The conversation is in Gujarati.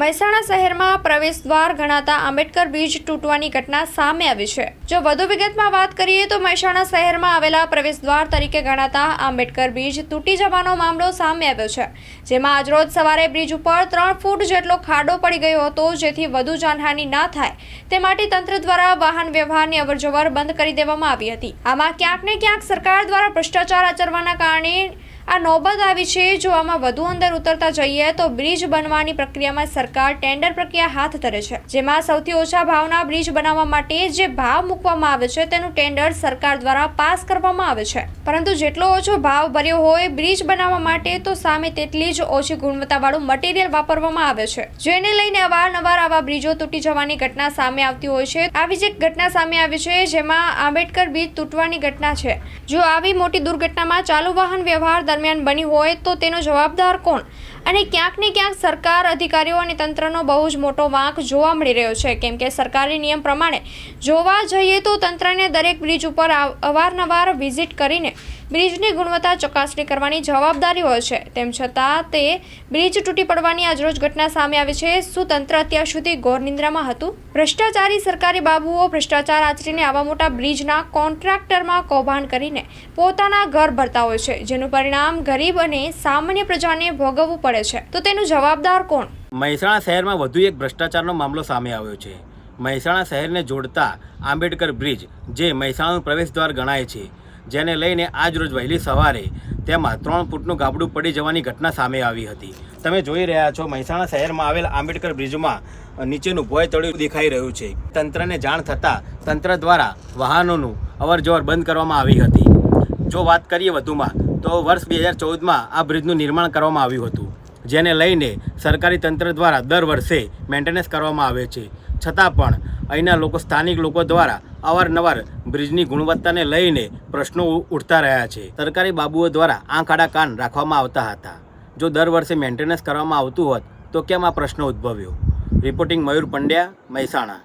મહેસાણા શહેરમાં પ્રવેશ દ્વાર ગણાતા આંબેડકર બ્રિજ તૂટવાની ઘટના સામે આવી છે. જો વધુ વિગતમાં વાત કરીએ તો મહેસાણા શહેરમાં આવેલા પ્રવેશ દ્વાર તરીકે ગણાતા આંબેડકર બ્રિજ તૂટી જવાનો મામલો સામે આવ્યો છે. જેમાં આજરોજ સવારે બ્રિજ ઉપર ત્રણ ફૂટ જેટલો ખાડો પડી ગયો હતો, જેથી વધુ જાનહાનિ ના થાય. તે માટે તંત્ર દ્વારા વાહન વ્યવહારની અવરજવર બંધ કરી દેવામાં આવી હતી. આમાં ક્યાંક ને ક્યાંક સરકાર દ્વારા ભ્રષ્ટાચાર આચરવાના કારણે આ નોબત આવી છે, જો આમાં વધુ અંદર ઉતરતા જઈએ તો બ્રિજ બનવાની પ્રક્રિયામાં સરકાર ટેન્ડર પ્રક્રિયા હાથ ધરે છે. જેમાં સૌથી ઓછા ભાવના બ્રિજ બનાવવા માટે જે ભાવ મૂકવામાં આવે છે, તેનું ટેન્ડર સરકાર દ્વારા પાસ કરવામાં આવે છે. પરંતુ જેટલો ઓછો ભાવ ભર્યો હોય બ્રિજ બનાવવા માટે, તો સામે તેટલી જ ઓછી ગુણવત્તાવાળું મટીરિયલ વાપરવામાં આવે છે. જેને લઈને અવારનવાર આવા બ્રિજો તૂટી જવાની ઘટના સામે આવતી હોય છે. આવી જ એક ઘટના સામે આવી છે, જેમાં આંબેડકર બ્રિજ તૂટવાની ઘટના છે. જો આવી મોટી દુર્ઘટનામાં ચાલુ વાહન વ્યવહાર દરમિયાન બની હોય તો તેનો જવાબદાર કોણ? અને ક્યાંક ને ક્યાંક સરકાર અધિકારીઓ અને તંત્રનો બહુ જ મોટો વાંક જોવા મળી રહ્યો છે. કેમ કે સરકારી નિયમ પ્રમાણે જોવા જઈએ તો તંત્રને દરેક બ્રિજ ઉપર અવારનવાર વિઝિટ કરીને બ્રિજની ગુણવત્તા ચકાસણી કરવાની જવાબદારી હોય છે. તેમ છતાં તે બ્રિજ તૂટી પડવાની આજરોજ ઘટના સામે આવી છે. શું તંત્ર અત્યાર સુધી ગોરનિંદ્રામાં હતું? ભ્રષ્ટાચારી સરકારી બાબુઓ ભ્રષ્ટાચાર આચરીને આવા મોટા બ્રિજના કોન્ટ્રાક્ટરમાં કૌભાંડ કરીને પોતાના ઘર ભરતા હોય છે, જેનું પરિણામ ગરીબ અને સામાન્ય પ્રજાને ભોગવવું પડે છે. તો તેનું જવાબદાર કોણ? મહેસાણા શહેરમાં વધુ એક ભ્રષ્ટાચારનો મામલો સામે આવ્યો છે. મહેસાણા શહેરને જોડતા આંબેડકર બ્રિજ, જે મહેસાણાનું પ્રવેશદ્વાર ગણાય છે જેને લઈને આજ રોજ વહેલી સવારે તેમાં ત્રણ ફૂટનું ગાબડું પડી જવાની ઘટના સામે આવી હતી. તમે જોઈ રહ્યા છો, મહેસાણા શહેરમાં આવેલ આંબેડકર બ્રિજમાં નીચેનું ભોય તળિયું દેખાઈ રહ્યું છે. તંત્રને જાણ થતાં તંત્ર દ્વારા વાહનોનું અવરજવર બંધ કરવામાં આવી હતી. જો વાત કરીએ વધુમાં, તો વર્ષ બે હજાર ચૌદમાં આ બ્રિજનું નિર્માણ કરવામાં આવ્યું હતું. જેને લઈને સરકારી તંત્ર દ્વારા દર વર્ષે મેન્ટેનન્સ કરવામાં આવે છે. છતાં પણ અહીંના લોકો, સ્થાનિક લોકો દ્વારા અવારનવાર બ્રિજની ગુણવત્તાને લઈને પ્રશ્નો ઉઠતા રહ્યા છે. સરકારી બાબુઓ દ્વારા આંખ આડા કાન રાખવામાં આવતા હતા. જો દર વર્ષે મેન્ટેનન્સ કરવામાં આવતું હોત તો કેમ આ પ્રશ્ન ઉદ્ભવ્યો? રિપોર્ટિંગ મયુર પંડ્યા, મહેસાણા.